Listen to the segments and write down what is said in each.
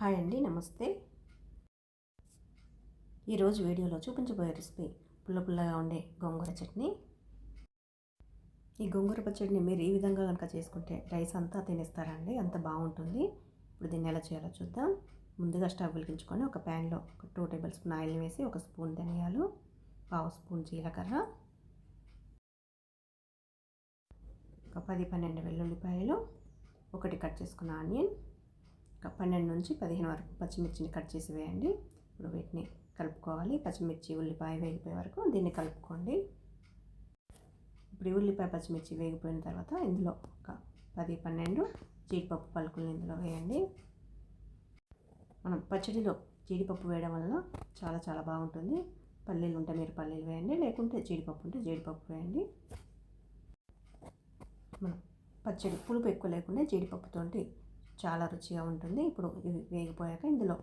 Hi అండి నమస్తే. ఈరోజు వీడియోలో చూపించబోయే రెసిపీ పుల్ల పుల్లగా ఉండే గోంగూర చట్నీ. ఈ గోంగూర పచ్చడిని మీరు ఈ విధంగా కనుక చేసుకుంటే రైస్ అంతా తినేస్తారండి అంత బాగుంటుంది. ఇప్పుడు దీన్ని ఎలా చేయాలో చూద్దాం. ముందుగా స్టవ్ వెలిగించుకొని ఒక ప్యాన్లో ఒక టూ టేబుల్ స్పూన్ ఆయిల్ వేసి ఒక స్పూన్ ధనియాలు పావు స్పూన్ జీలకర్ర ఒక పది పన్నెండు వెల్లుల్లిపాయలు ఒకటి కట్ చేసుకున్న ఆనియన్ పన్నెండు నుంచి పదిహేను వరకు పచ్చిమిర్చిని కట్ చేసి వేయండి. ఇప్పుడు వీటిని కలుపుకోవాలి. పచ్చిమిర్చి ఉల్లిపాయ వేగిపోయే వరకు దీన్ని కలుపుకోండి. ఇప్పుడు ఉల్లిపాయ పచ్చిమిర్చి వేగిపోయిన తర్వాత ఇందులో ఒక పది పన్నెండు జీడిపప్పు పలుకులు ఇందులో వేయండి. మనం పచ్చడిలో జీడిపప్పు వేయడం వల్ల చాలా చాలా బాగుంటుంది. పల్లీలు ఉంటే మీరు పల్లీలు వేయండి. లేకుంటే జీడిపప్పు ఉంటే జీడిపప్పు వేయండి. మనం పచ్చడి పులుపు ఎక్కువ లేకుండా జీడిపప్పుతో చాలా రుచిగా ఉంటుంది. ఇప్పుడు ఇవి వేగిపోయాక ఇందులో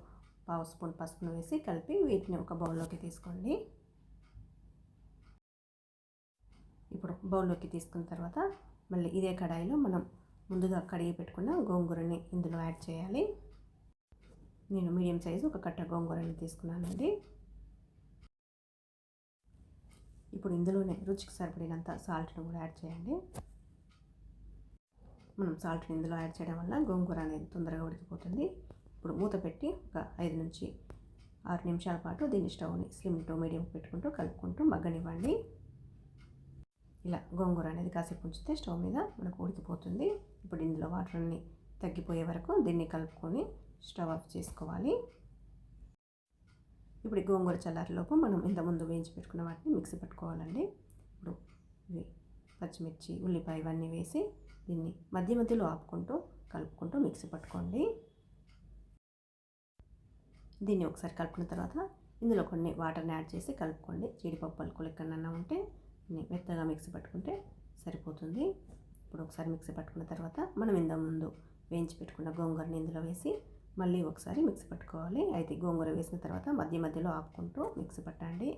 పావు స్పూన్ పసుపును వేసి కలిపి వీటిని ఒక బౌల్లోకి తీసుకోండి. ఇప్పుడు బౌల్లోకి తీసుకున్న తర్వాత మళ్ళీ ఇదే కడాయిలో మనం ముందుగా కడిగి పెట్టుకున్న గోంగూరని ఇందులో యాడ్ చేయాలి. నేను మీడియం సైజు ఒక కట్ట గోంగూరని తీసుకున్నానండి. ఇప్పుడు ఇందులోనే రుచికి సరిపడినంత సాల్ట్ను కూడా యాడ్ చేయండి. మనం సాల్ట్ ఇందులో యాడ్ చేయడం వల్ల గోంగూర అనేది తొందరగా ఉడికిపోతుంది. ఇప్పుడు మూత పెట్టి ఒక ఐదు నుంచి ఆరు నిమిషాల పాటు దీన్ని స్టవ్ని స్లిమ్ టు మీడియం పెట్టుకుంటూ కలుపుకుంటూ మగ్గనివ్వండి. ఇలా గోంగూర అనేది కాసేపు ఉంచితే స్టవ్ మీద మనకు ఉడికిపోతుంది. ఇప్పుడు ఇందులో వాటర్ అన్ని తగ్గిపోయే వరకు దీన్ని కలుపుకొని స్టవ్ ఆఫ్ చేసుకోవాలి. ఇప్పుడు గోంగూర చల్లారిలోపు మనం ఇంతకుముందు వేయించి పెట్టుకున్న వాటిని మిక్సీ పట్టుకోవాలండి. ఇప్పుడు ఇవి పచ్చిమిర్చి ఉల్లిపాయ ఇవన్నీ వేసి దీన్ని మధ్య మధ్యలో ఆపుకుంటూ కలుపుకుంటూ మిక్సీ పట్టుకోండి. దీన్ని ఒకసారి కలుపుకున్న తర్వాత ఇందులో కొన్ని వాటర్ని యాడ్ చేసి కలుపుకోండి. జీడిపప్పు పలుకులు ఎక్కడన్నా ఉంటే మెత్తగా మిక్సీ పట్టుకుంటే సరిపోతుంది. ఇప్పుడు ఒకసారి మిక్సీ పట్టుకున్న తర్వాత మనం ఇంత ముందు వేయించి పెట్టుకున్న గోంగూరని ఇందులో వేసి మళ్ళీ ఒకసారి మిక్సీ పట్టుకోవాలి. అయితే గోంగూర వేసిన తర్వాత మధ్య మధ్యలో ఆపుకుంటూ మిక్సీ పట్టండి.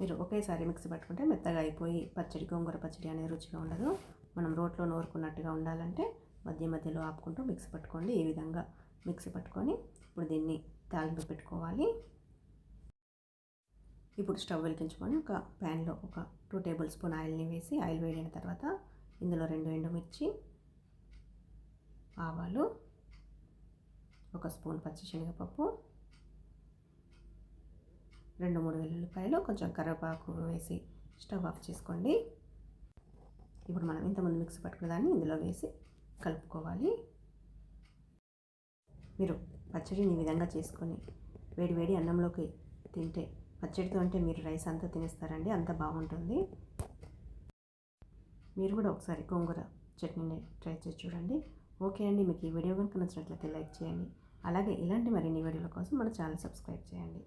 మీరు ఒకేసారి మిక్సీ పట్టుకుంటే మెత్తగా అయిపోయి పచ్చడి గోంగూర పచ్చడి అనేది రుచిగా ఉండదు. మనం రోట్లో నోరుకున్నట్టుగా ఉండాలంటే మధ్య మధ్యలో ఆపుకుంటూ మిక్సీ పట్టుకోండి. ఈ విధంగా మిక్సీ పట్టుకొని ఇప్పుడు దీన్ని తాలింపు పెట్టుకోవాలి. ఇప్పుడు స్టవ్ వెలిగించుకొని ఒక ప్యాన్లో ఒక టూ టేబుల్ స్పూన్ ఆయిల్ని వేసి ఆయిల్ వేడిన తర్వాత ఇందులో రెండు ఎండుమిర్చి ఆవాలు ఒక స్పూన్ పచ్చిశనగపప్పు రెండు మూడు వెల్లుల్లిపాయలు కొంచెం కరివేపాకు వేసి స్టవ్ ఆఫ్ చేసుకోండి. ఇప్పుడు మనం ఇంతకుముందు మిక్సీ పట్టుకున్న దాన్ని ఇందులో వేసి కలుపుకోవాలి. మీరు పచ్చడిని ఈ విధంగా చేసుకొని వేడి వేడి అన్నంలోకి తింటే పచ్చడితో అంటే మీరు రైస్ అంతా తినేస్తారండి అంత బాగుంటుంది. మీరు కూడా ఒకసారి గోంగూర చట్నీని ట్రై చేసి చూడండి. ఓకే అండి మీకు ఈ వీడియో కనుక నచ్చినట్లయితే లైక్ చేయండి. అలాగే ఇలాంటి మరిన్ని వీడియోల కోసం మన ఛానల్ సబ్స్క్రైబ్ చేయండి.